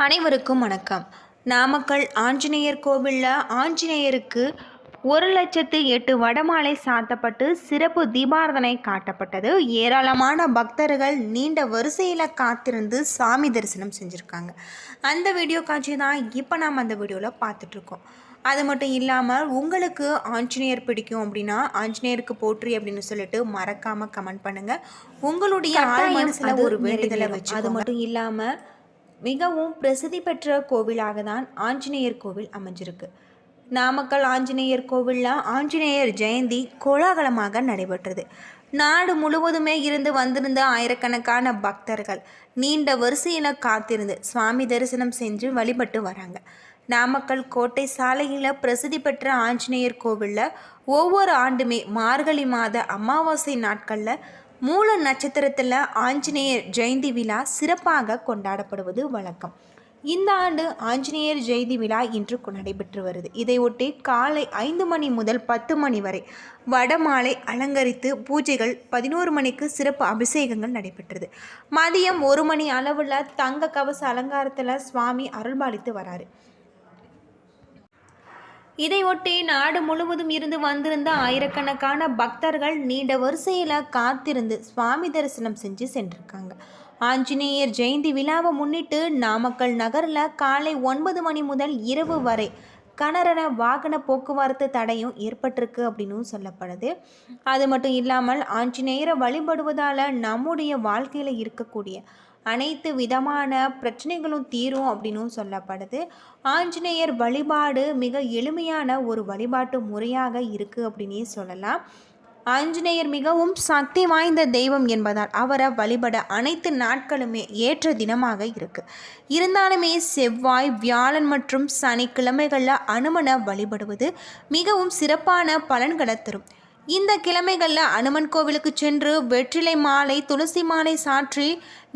அனைவருக்கும் வணக்கம். நாமக்கல் ஆஞ்சநேயர் கோவிலில் ஆஞ்சநேயருக்கு ஒரு லட்சத்து எட்டு வடமாலை சாத்தப்பட்டு சிறப்பு தீபாரதனை காட்டப்பட்டது. ஏராளமான பக்தர்கள் நீண்ட வரிசையில் காத்திருந்து சாமி தரிசனம் செஞ்சுருக்காங்க. அந்த வீடியோ காட்சி தான் இப்போ நாம் அந்த வீடியோவில் பார்த்துட்ருக்கோம். அது மட்டும் இல்லாமல் உங்களுக்கு ஆஞ்சநேயர் பிடிக்கும் அப்படின்னா ஆஞ்சநேயருக்கு போற்றி அப்படின்னு சொல்லிட்டு மறக்காம கமெண்ட் பண்ணுங்க. உங்களுடைய ஆழ் மனசுல ஒரு வேண்டுதலை வச்சு அது மட்டும் இல்லாமல் மிகவும் பிரசித்தி பெற்ற கோவிலாக தான் ஆஞ்சநேயர் கோவில் அமைஞ்சிருக்கு. நாமக்கல் ஆஞ்சநேயர் கோவிலில் ஆஞ்சநேயர் ஜெயந்தி கோலாகலமாக நடைபெற்றது. நாடு முழுவதுமே இருந்து வந்திருந்த ஆயிரக்கணக்கான பக்தர்கள் நீண்ட வரிசையில் காத்திருந்து சுவாமி தரிசனம் செஞ்சு வழிபட்டு வராங்க. நாமக்கல் கோட்டை சாலையில் பிரசித்தி பெற்ற ஆஞ்சநேயர் கோவிலில் ஒவ்வொரு ஆண்டுமே மார்கழி மாத அமாவாசை நாட்களில் மூல நட்சத்திரத்தில் ஆஞ்சநேயர் ஜெயந்தி விழா சிறப்பாக கொண்டாடப்படுவது வழக்கம். இந்த ஆண்டு ஆஞ்சநேயர் ஜெயந்தி விழா இன்று நடைபெற்று வருது. இதையொட்டி காலை ஐந்து மணி முதல் பத்து மணி வரை வடமாலை அலங்கரித்து பூஜைகள் பதினோரு மணிக்கு சிறப்பு அபிஷேகங்கள் நடைபெற்றது. மதியம் ஒரு மணி அளவில் தங்க கவச அலங்காரத்தில் சுவாமி அருள்பாலித்து வராரு. இதையொட்டி நாடு முழுவதும் இருந்து வந்திருந்த ஆயிரக்கணக்கான பக்தர்கள் நீண்ட வரிசையில் காத்திருந்து சுவாமி தரிசனம் செஞ்சு சென்றிருக்காங்க. ஆஞ்சநேயர் ஜெயந்தி விழாவை முன்னிட்டு நாமக்கல் நகரில் காலை ஒன்பது மணி முதல் இரவு வரை கனரன வாகன போக்குவரத்து தடையும் ஏற்பட்டிருக்கு அப்படின்னும் சொல்லப்படுது. அது மட்டும் இல்லாமல் ஆஞ்சநேயரை வழிபடுவதால் நம்முடைய வாழ்க்கையில் இருக்கக்கூடிய அனைத்து விதமான பிரச்சனைகளும் தீரும் அப்படின்னும் சொல்லப்படுது. ஆஞ்சநேயர் வழிபாடு மிக எளிமையான ஒரு வழிபாட்டு முறையாக இருக்குது அப்படின்னே சொல்லலாம். ஆஞ்சநேயர் மிகவும் சக்தி வாய்ந்த தெய்வம் என்பதால் அவரை வழிபட அனைத்து நாட்களுமே ஏற்ற தினமாக இருக்கு. இருந்தாலுமே செவ்வாய் வியாழன் மற்றும் சனிக்கிழமைகளில் அனுமனை வழிபடுவது மிகவும் சிறப்பான பலன்களை தரும். இந்த கிழமைகளில் அனுமன் கோவிலுக்கு சென்று வெற்றிலை மாலை துளசி மாலை சாற்றி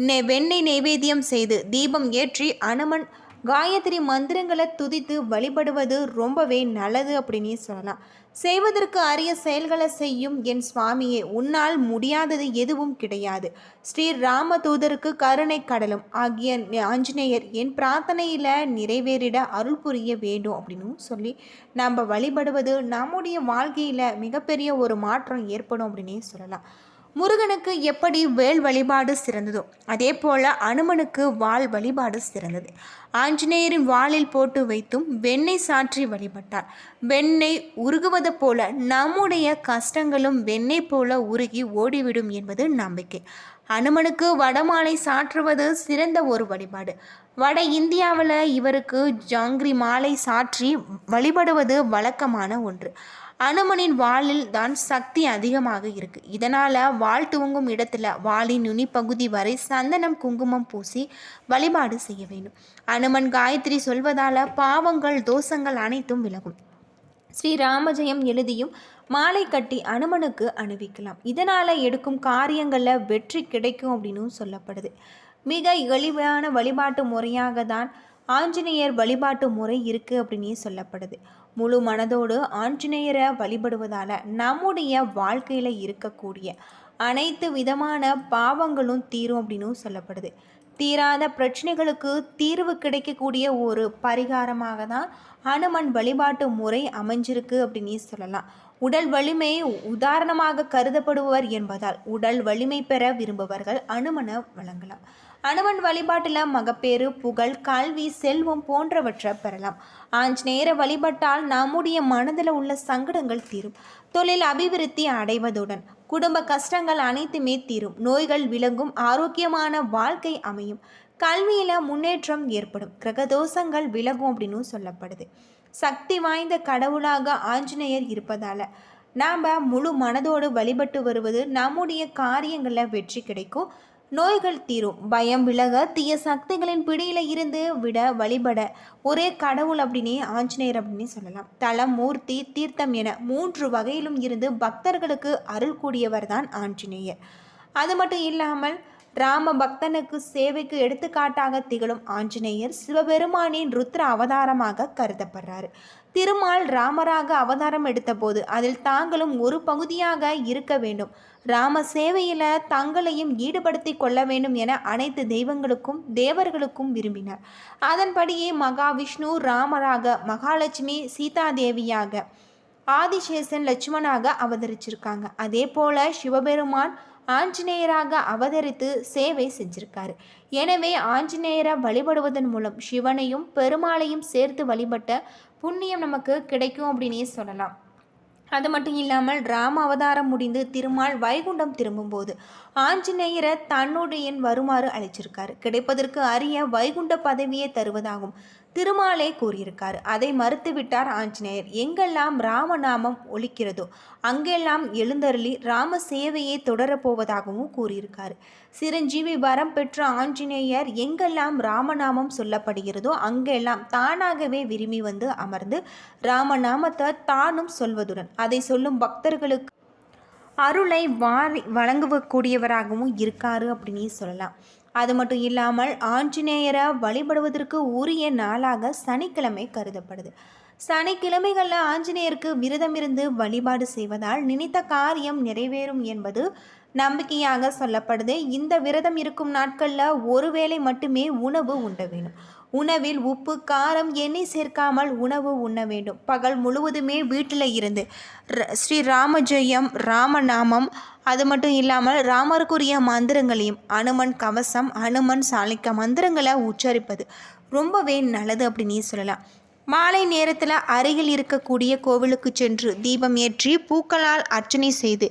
நெ வெண்ணெய் நைவேத்தியம் செய்து தீபம் ஏற்றி அனுமன் காயத்ரி மந்திரங்களை துதித்து வழிபடுவது ரொம்பவே நல்லது அப்படின்னே சொல்லலாம். செய்வதற்கு அரிய செயல்களை செய்யும் என் சுவாமியே உன்னால் முடியாதது எதுவும் கிடையாது. ஸ்ரீ ராமதூதருக்கு கருணை கடலும். ஆகிய ஆஞ்சநேயர் என் பிரார்த்தனையில் நிறைவேறிட அருள் புரிய வேண்டும் அப்படின்னு சொல்லி நம்ம வழிபடுவது நம்முடைய வாழ்க்கையில் மிகப்பெரிய ஒரு மாற்றம் ஏற்படும் அப்படின்னே சொல்லலாம். முருகனுக்கு எப்படி வேல் வழிபாடு சிறந்ததோ அதே போல அனுமனுக்கு வாள் வழிபாடு சிறந்தது. ஆஞ்சநேயரின் வாளில் போட்டு வைத்தும் வெண்ணெய் சாற்றி வழிபட்டார். வெண்ணெய் உருகுவது போல நம்முடைய கஷ்டங்களும் வெண்ணெய் போல உருகி ஓடிவிடும் என்பது நம்பிக்கை. அனுமனுக்கு வடமாலை சாற்றுவது சிறந்த ஒரு வழிபாடு. வட இந்தியாவில் இவருக்கு ஜாங்கிரி மாலை சாற்றி வழிபடுவது வழக்கமான ஒன்று. அனுமனின் வாளில் தான் சக்தி அதிகமாக இருக்கு. இதனால வாள் துவங்கும் இடத்துல வாளின் நுனி பகுதி வரை சந்தனம் குங்குமம் பூசி வழிபாடு செய்ய வேண்டும். அனுமன் காயத்ரி சொல்வதால பாவங்கள் தோஷங்கள் அனைத்தும் விலகும். ஸ்ரீராமஜெயம் எழுதியும் மாலை கட்டி அனுமனுக்கு அணிவிக்கலாம். இதனால் எடுக்கும் காரியங்களில் வெற்றி கிடைக்கும் அப்படின்னு சொல்லப்படுது. மிக எளிமையான வழிபாட்டு முறையாக தான் ஆஞ்சநேயர் வழிபாட்டு முறை இருக்குது அப்படின்னே சொல்லப்படுது. முழு மனதோடு ஆஞ்சநேயரை வழிபடுவதால் நம்முடைய வாழ்க்கையில் இருக்கக்கூடிய அனைத்து விதமான பாவங்களும் தீரும் அப்படின்னும் சொல்லப்படுது. தீராத பிரச்சனைகளுக்கு தீர்வு கிடைக்கக்கூடிய ஒரு பரிகாரமாக தான் ஹனுமன் வழிபாட்டு முறை அமைஞ்சிருக்கு அப்படின்னு சொல்லலாம். உடல் வலிமை உதாரணமாக கருதப்படுவர் என்பதால் உடல் வலிமை பெற விரும்புபவர்கள் அனுமனை வழங்கலாம். அனுமன் வழிபாட்டில் மகப்பேறு புகழ் கல்வி செல்வம் போன்றவற்றை பெறலாம். ஆஞ்சநேயரை வழிபட்டால் நம்முடைய மனதில் உள்ள சங்கடங்கள் தீரும். தொழில் அபிவிருத்தி அடைவதுடன் குடும்ப கஷ்டங்கள் அனைத்துமே தீரும். நோய்கள் விளங்கும் ஆரோக்கியமான வாழ்க்கை அமையும். கல்வியில் முன்னேற்றம் ஏற்படும். கிரகதோஷங்கள் விலகும் அப்படின்னு சொல்லப்படுது. சக்தி வாய்ந்த கடவுளாக ஆஞ்சநேயர் இருப்பதால் நாம் முழு மனதோடு வழிபட்டு வருவது நம்முடைய காரியங்களில் வெற்றி கிடைக்கும். நோய்கள் தீரும். பயம் விலக தீய சக்திகளின் பிடியில இருந்து விட வழிபட. ஒரே கடவுள் அப்படின்னே ஆஞ்சநேயர் அப்படின்னு சொல்லலாம். தலம் மூர்த்தி தீர்த்தம் என மூன்று வகையிலும் இருந்து பக்தர்களுக்கு அருள் கூடியவர் தான் ஆஞ்சநேயர். அது மட்டும் இல்லாமல் ராம பக்தனுக்கு சேவைக்கு எடுத்துக்காட்டாக திகழும் ஆஞ்சநேயர் சிவபெருமானின் ருத்ர அவதாரமாக கருதப்படுறாரு. திருமால் ராமராக அவதாரம் எடுத்தபோது அதில் தாங்களும் ஒரு பகுதியாக இருக்க வேண்டும். ராம சேவையில் தங்களையும் ஈடுபடுத்தி கொள்ள வேண்டும் என அனைத்து தெய்வங்களுக்கும் தேவர்களுக்கும் விரும்பினார். அதன்படியே மகாவிஷ்ணு ராமராக மகாலட்சுமி சீதாதேவியாக ஆதிசேஷன் லட்சுமணாக அவதரிச்சிருக்காங்க. அதே போல சிவபெருமான் ஆஞ்சநேயராக அவதரித்து சேவை செஞ்சிருக்காரு. எனவே ஆஞ்சநேயரை வழிபடுவதன் மூலம் சிவனையும் பெருமாளையும் சேர்த்து வழிபட்ட புண்ணியம் நமக்கு கிடைக்கும் அப்படின்னே சொல்லலாம். அது மட்டும் இல்லாமல் ராம அவதாரம் முடிந்து திருமால் வைகுண்டம் திரும்பும்போது ஆஞ்சநேயரை தன்னுடைய வருமாறு அழைச்சிருக்காரு. கிடைப்பதற்கு அரிய வைகுண்ட பதவியை தருவதாகும். திருமாலே கூறியிருக்கார். அதை மறுத்துவிட்டார் ஆஞ்சநேயர். எங்கெல்லாம் ராமநாமம் ஒலிக்கிறதோ அங்கெல்லாம் எழுந்தருளி ராம சேவையை தொடரப்போவதாகவும் கூறியிருக்கார். சிரஞ்சீவி வரம் பெற்ற ஆஞ்சநேயர் எங்கெல்லாம் ராமநாமம் சொல்லப்படுகிறதோ அங்கெல்லாம் தானாகவே விரும்பி வந்து அமர்ந்து ராமநாமத்தை தானும் சொல்வதுடன் அதை சொல்லும் பக்தர்களுக்கு அருளை வாரி வழங்கக்கூடியவராகவும் இருக்காரு அப்படின்னு சொல்லலாம். அது மட்டும் இல்லாமல் ஆஞ்சநேயரை வழிபடுவதற்கு உரிய நாளாக சனிக்கிழமை கருதப்படுது. சனிக்கிழமைகளில் ஆஞ்சநேயருக்கு விரதம் இருந்து வழிபாடு செய்வதால் நினைத்த காரியம் நிறைவேறும் என்பது நம்பிக்கையாக சொல்லப்படுது. இந்த விரதம் இருக்கும் நாட்களில் ஒருவேளை மட்டுமே உணவு உண்ட வேணும். உணவில் உப்பு காரம் எண்ணெய் சேர்க்காமல் உணவு உண்ண வேண்டும். பகல் முழுவதுமே வீட்டில் இருந்து ஸ்ரீ ராமஜெயம் ராமநாமம் அது மட்டும் இல்லாமல் ராமருக்குரிய மந்திரங்களையும் அனுமன் கவசம் அனுமன் சாலைக்க மந்திரங்களை உச்சரிப்பது ரொம்பவே நல்லது அப்படின்னு சொல்லலாம். மாலை நேரத்தில் அருகில் இருக்கக்கூடிய கோவிலுக்கு சென்று தீபம் ஏற்றி பூக்களால் அர்ச்சனை செய்து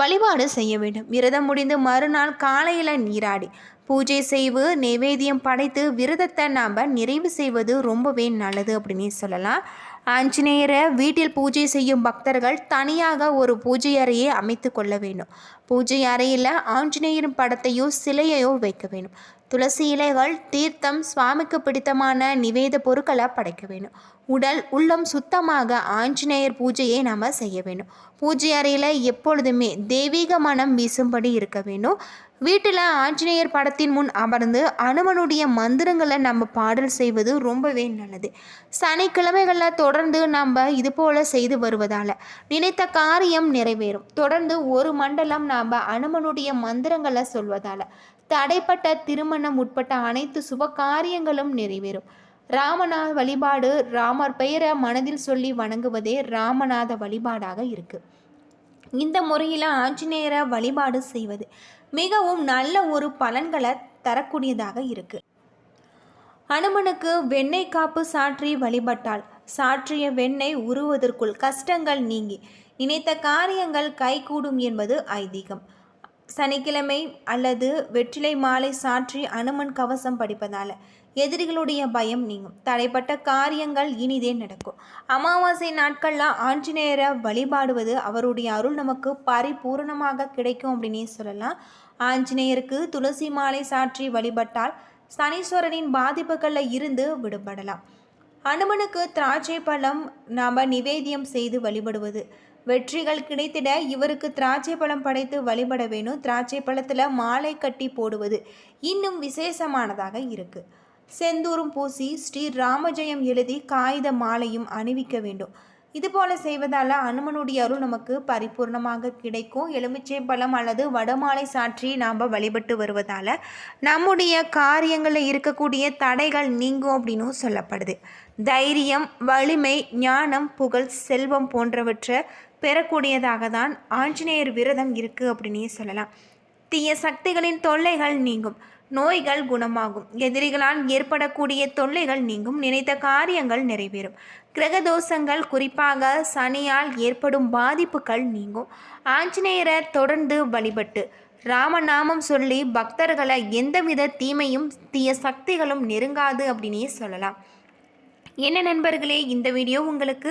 வழிபாடு செய்ய வேண்டும். விரதம் முடிந்து மறுநாள் காலையில் நீராடி பூஜை செய்வு நைவேத்தியம் படைத்து விரதத்தை நாம் நிறைவு செய்வது ரொம்பவே நல்லது அப்படின்னு சொல்லலாம். ஆஞ்சநேயரை வீட்டில் பூஜை செய்யும் பக்தர்கள் தனியாக ஒரு பூஜை அறையை அமைத்து கொள்ள வேண்டும். பூஜை அறையில் ஆஞ்சநேயரின் படத்தையோ சிலையையோ வைக்க வேண்டும். துளசி இலைகள் தீர்த்தம் சுவாமிக்கு பிடித்தமான நிவேத பொருட்களை படைக்க வேண்டும். உடல் உள்ளம் சுத்தமாக ஆஞ்சநேயர் பூஜையை நாம் செய்ய வேண்டும். பூஜை அறையில் எப்பொழுதுமே தெய்வீக மனம் வீசும்படி இருக்க வேண்டும். வீட்டில் ஆஞ்சநேயர் படத்தின் முன் அமர்ந்து அனுமனுடைய மந்திரங்களை நம்ம பாடல் செய்வது ரொம்பவே நல்லது. சனிக்கிழமைகளில் தொடர்ந்து நம்ம இது போல் செய்து வருவதால் நினைத்த காரியம் நிறைவேறும். தொடர்ந்து ஒரு மண்டலம் நாம் அனுமனுடைய மந்திரங்களை சொல்வதால் தடைப்பட்ட திருமணம் உட்பட்ட அனைத்து சுப காரியங்களும் நிறைவேறும். ராமநாத வழிபாடு ராமர் பெயரை மனதில் சொல்லி வணங்குவதே ராமநாத வழிபாடாக இருக்குது இந்த முறையில் ஆஞ்சநேயரை வழிபாடு செய்வது மிகவும் நல்ல ஒரு பலன்களை தரக்கூடியதாக இருக்குது அனுமனுக்கு வெண்ணெய் காப்பு சாற்றி வழிபட்டால் சாற்றிய வெண்ணெய் உருவதற்குள் கஷ்டங்கள் நீங்கி நினைத்த காரியங்கள் கைகூடும் என்பது ஐதீகம். சனிக்கிழமை அல்லது வெற்றிலை மாலை சாற்றி அனுமன் கவசம் படிப்பதால் எதிரிகளுடைய பயம் நீங்கும். தடைப்பட்ட காரியங்கள் இனிதே நடக்கும். அமாவாசை நாட்களில் ஆஞ்சநேயரை வழிபாடுவது அவருடைய அருள் நமக்கு பரிபூரணமாக கிடைக்கும் அப்படின்னே சொல்லலாம். ஆஞ்சநேயருக்கு துளசி மாலை சாற்றி வழிபட்டால் சனீஸ்வரனின் பாதிப்புகளில் இருந்து விடுபடலாம். அனுமனுக்கு திராட்சை பழம் நாம் நிவேதியம் செய்து வழிபடுவது. வெற்றிகள் கிடைத்திட இவருக்கு திராட்சை பழம் படைத்து வழிபட வேணும். திராட்சை பழத்தில் மாலை கட்டி போடுவது இன்னும் விசேஷமானதாக இருக்குது செந்தூரும் பூசி ஸ்ரீ ராமஜெயம் எழுதி காகித மாலையும் அணிவிக்க வேண்டும். இது போல செய்வதால் அனுமனுடைய அருள் நமக்கு பரிபூர்ணமாக கிடைக்கும். எலுமிச்சை பழம் அல்லது வடமாலை சாற்றி நாம் வழிபட்டு வருவதால் நம்முடைய காரியங்களில் இருக்கக்கூடிய தடைகள் நீங்கும் அப்படின்னும் சொல்லப்படுது. தைரியம் வலிமை ஞானம் புகழ் செல்வம் போன்றவற்றை பெறக்கூடியதாக தான் ஆஞ்சநேயர் விரதம் இருக்குது அப்படின்னே சொல்லலாம். தீய சக்திகளின் தொல்லைகள் நீங்கும். நோய்கள் குணமாகும். எதிரிகளால் ஏற்படக்கூடிய தொல்லைகள் நீங்கும். நினைத்த காரியங்கள் நிறைவேறும். கிரகதோஷங்கள் குறிப்பாக சனியால் ஏற்படும் பாதிப்புகள் நீங்கும். ஆஞ்சநேயரை தொடர்ந்து வழிபட்டு ராமநாமம் சொல்லி பக்தர்களை எந்தவித தீமையும் தீய சக்திகளும் நெருங்காது அப்படின்னே சொல்லலாம். என்ன நண்பர்களே இந்த வீடியோ உங்களுக்கு